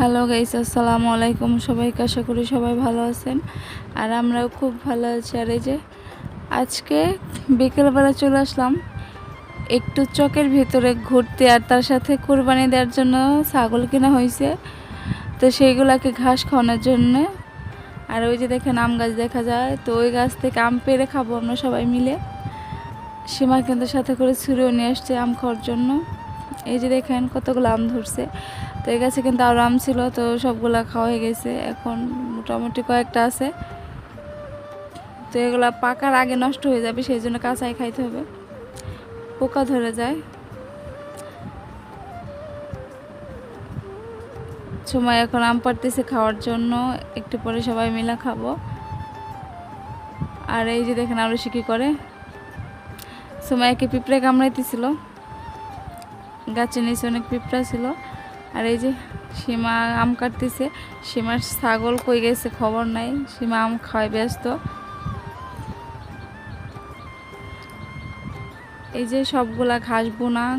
Hello guys আসসালামু আলাইকুম সবাইকে আশা করি সবাই ভালো আছেন। আর আমরাও খুব ভালো আছি। আর এই যে আজকে বিকেলবেলা চলে আসলাম। একটু চকের ভিতরে ঘুরতে। আর তার সাথে কোরবানি দেওয়ার জন্য ছাগল কেনা হয়েছে। তো সেইগুলাকে ঘাস খাওয়ানোর জন্য। আর ওই যে দেখেন আম গাছ দেখা যায়। তো ওই গাছ থেকে আম পেড়ে খাব আমরা সবাই মিলে। সীমা কিন্তু সাথে করে ছুরিও নিয়ে আসছে আম খাওয়ার জন্য। এই যে দেখেন কতগুলো আম ধরছে। তো এই গাছে কিন্তু আরও আম ছিল, তো সবগুলা খাওয়া হয়ে গেছে। এখন মোটামুটি কয়েকটা আছে। তো এগুলা পাকার আগে নষ্ট হয়ে যাবে, সেই জন্য কাঁচাই খাইতে হবে। পোকা ধরে যায়। সময় এখন আম পাড়তেছে খাওয়ার জন্য। একটু পরে সবাই মিলে খাব। আর এই যে দেখেন সে কী করে। সময়কে পিঁপড়ে কামড়াইতেছিল। গাছের নিচে অনেক পিঁপড়া ছিল। আর এই যে সীমা আম কাটতেছে, সীমার ছাগল কই গেছে খবর নাই, সীমা আম খাওয়ায় ব্যস্ত। এই যে সবগুলা ঘাস বোনা,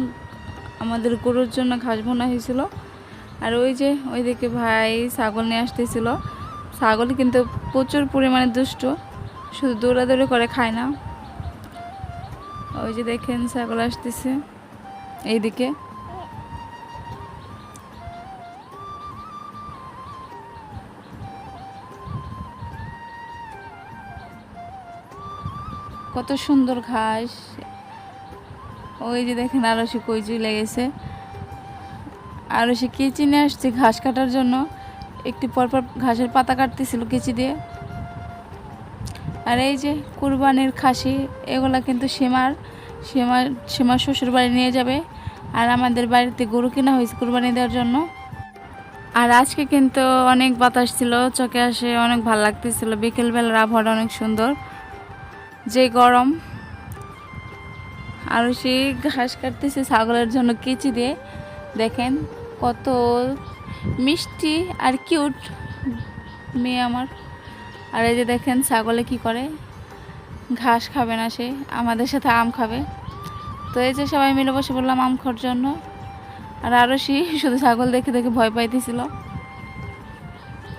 আমাদের গরুর জন্য ঘাস বোনা হয়েছিল। আর ওই যে ওইদিকে ভাই ছাগল নিয়ে আসতেছিল। ছাগল কিন্তু প্রচুর পরিমাণে দুষ্ট, শুধু দৌড়াদৌড়ি করে খায় না। ওই যে দেখেন ছাগল আসতেছে। এইদিকে। কত সুন্দর ঘাস। ওই যে দেখেন আরও সে কইচি লেগেছে আরও সে কেচি নিয়ে আসছে ঘাস কাটার জন্য? একটু পরপর ঘাসের পাতা কাটতেছিল কেচি দিয়ে। আর এই যে কুরবানির খাসি, এগুলা কিন্তু সীমার সীমার সীমার শ্বশুর বাড়ি নিয়ে যাবে আর আমাদের বাড়িতে গরু কেনা হয়েছে কুরবানি দেওয়ার জন্য। আর আজকে কিন্তু অনেক বাতাস ছিল, চোখে আসে অনেক ভালো লাগতেছিল, বিকেলবেলার আবহাওয়াটা অনেক সুন্দর। যে গরম, আর সে ঘাস কাটতেছে ছাগলের জন্য কেচি দিয়ে, দেখেন কত মিষ্টি আর কিউট মেয়ে আমার। আর এই যে দেখেন ছাগলে কি করে? ঘাস খাবে না সে, আমাদের সাথে আম খাবে। তো এই যে সবাই মিলে বসে বললাম আম খাওয়ার জন্য। আর আরও সে শুধু ছাগল দেখে দেখে ভয় পাইতেছিল।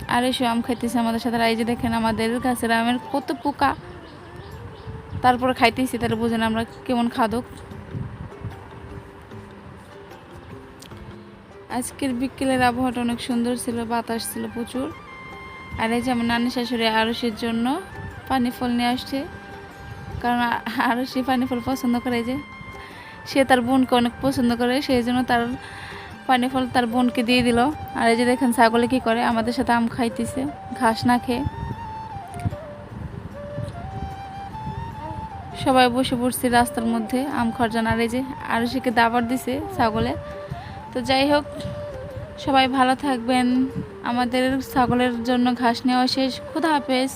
আর এসে আম খাইতেছে আমাদের সাথে। এই যে দেখেন আমাদের গাছের আমের কত পোকা। তারপরে খাইতেছি, তাহলে বুঝেন আমরা কেমন খাদক। আজকের বিকেলের আবহাওয়াটা অনেক সুন্দর ছিল, বাতাস ছিল প্রচুর। আর এই যে আমার নানি শাশুড়ি আরসের জন্য পানি ফল নিয়ে আসছে। কারণ আরও সে পানি ফল পছন্দ করে যে, সে তার বোনকে অনেক পছন্দ করে, সেই জন্য তার পানি ফল তার বোনকে দিয়ে দিল। আর এই যে দেখেন ছাগলে কী করে, আমাদের সাথে আম খাইতেছে, ঘাস না খেয়ে। সবাই বসে পড়ছে রাস্তার মধ্যে আম খাওয়ার জন্য। আর যে সেকে দাবার দিছে ছাগলে। তো যাই হোক, সবাই ভালো থাকবেন। আমাদের ছাগলের জন্য ঘাস নেওয়া শেষ। খুদা হাফেজ।